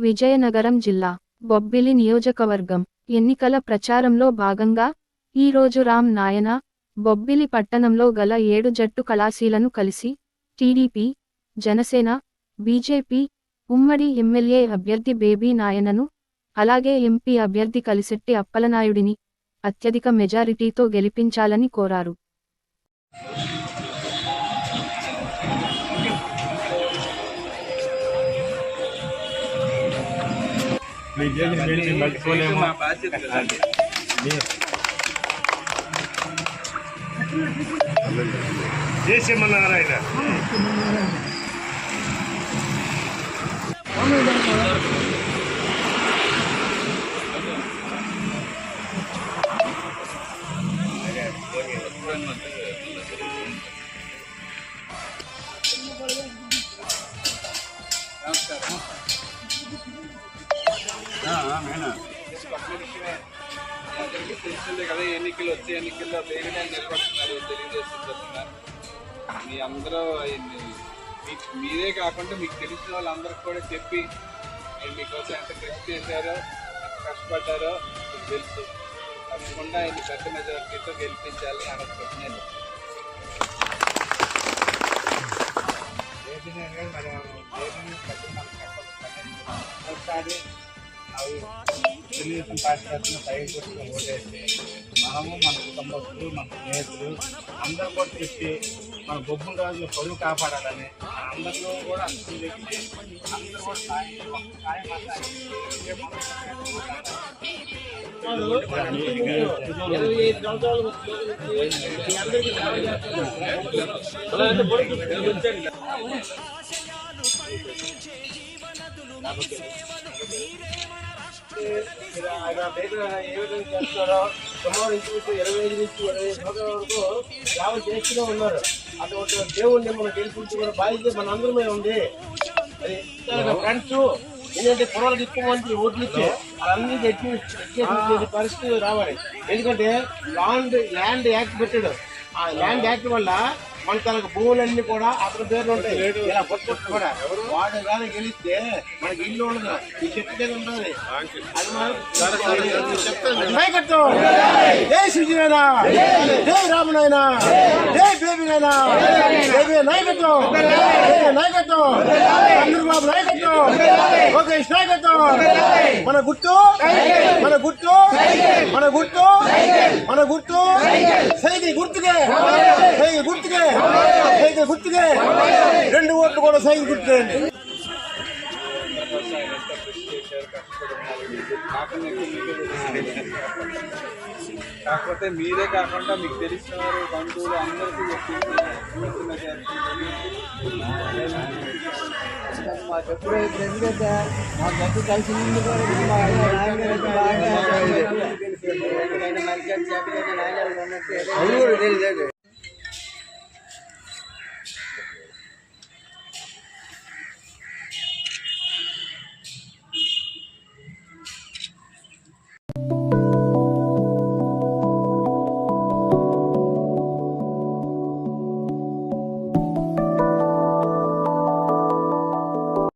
విజయనగరం జిల్లా బొబ్బిలి నియోజకవర్గం ఎన్నికల ప్రచారంలో భాగంగా ఈరోజు రామ్ నాయన బొబ్బిలి పట్టణంలో గల ఏడు జట్టు కళాశీలను కలిసి టీడీపీ జనసేన బీజేపీ ఉమ్మడి ఎమ్మెల్యే అభ్యర్థి బేబీ నాయనను అలాగే ఎంపీ అభ్యర్థి కలిసెట్టి అప్పలనాయుడిని అత్యధిక మెజారిటీతో గెలిపించాలని కోరారు. जय श्रीमनारायण Thank you. అందరికీ తెలిసిందే కదా ఎన్నికలు వచ్చే ఎన్నికల్లో వేగంగా నిలబడుతున్నారు తెలుగుదేశం తరఫున మీ అందరూ ఆయన్ని మీకు మీరే కాకుండా మీకు తెలిసిన వాళ్ళందరికీ కూడా చెప్పి ఆయన మీకోసం ఎంత కృషి చేశారో ఎంత కష్టపడ్డారో మీకు తెలుసు తప్పకుండా ఆయన పెద్ద మెజారిటీతో గెలిపించాలి అనుకుంటున్నాను ఒకసారి అవి తెలుగుదేశం పార్టీ తరఫున సైడ్ ఓటేస్తే మనము మన కుటుంబస్తులు మన స్నేహితులు అందరూ కూడా తెచ్చి మన బొబ్బుల రాజు పరువు కాపాడాలని అందరిలో కూడా అర్థం చెప్పి అందరూ కూడా సాయం ఏ విధంగా చేస్తున్నారో సుమారు ఇంచుమించు ఇరవై ఐదు నుంచి ఇరవై సంవత్సరాల వరకు సేవ చేస్తూనే ఉన్నారు అటువంటి దేవుణ్ణి మనం గెలిపించుకునే బాధ్యత మన అందరి మీద ఉంది అది ఫ్రెండ్స్ ఏంటంటే పొలాలు ఎక్కువ మంది ఓట్లు ఇచ్చి పరిస్థితి రావాలి ఎందుకంటే ల్యాండ్ ల్యాండ్ యాక్ట్ పెట్టాడు. ఆ ల్యాండ్ యాక్ట్ వల్ల మన తనకు భూములన్నీ కూడా అతని పేర్లు ఉంటాయి. ఇలా పొట్టుకొట్టు కూడా. వాడు కానీ గెలిస్తే మనకి ఇల్లు ఉండదు. ఈ చెట్టు దగ్గర ఉంటుంది జై శ్రీజీనైనా జై రామునైనా! జై బేబీనైనా! బేబీ నాయకత్వం! నాయకత్వం! చంద్రబాబు నాయకత్వం! లోకేష్ నాయకత్వం! మన గుర్తు మన గుర్తు మన గుర్తు మన గుర్తు సైకి గుర్తుకే! సైకి గుర్తుకే? రెండు ఓట్లు కూడా సైకి గుర్తుకే అండి. ఆయన ఎంత కృషి చేశారు కష్టపడుతున్నారు కాకుండా మీకే తెలుసు. కాకపోతే మీరే కాకుండా మీకు తెలిసిన వారు బంధువులు అందరికీ ఎప్పుడు ఇప్పుడు ఎందుకంటే మాకు ఎప్పుడు కలిసి ముందు కూడా మా నాయన బాగా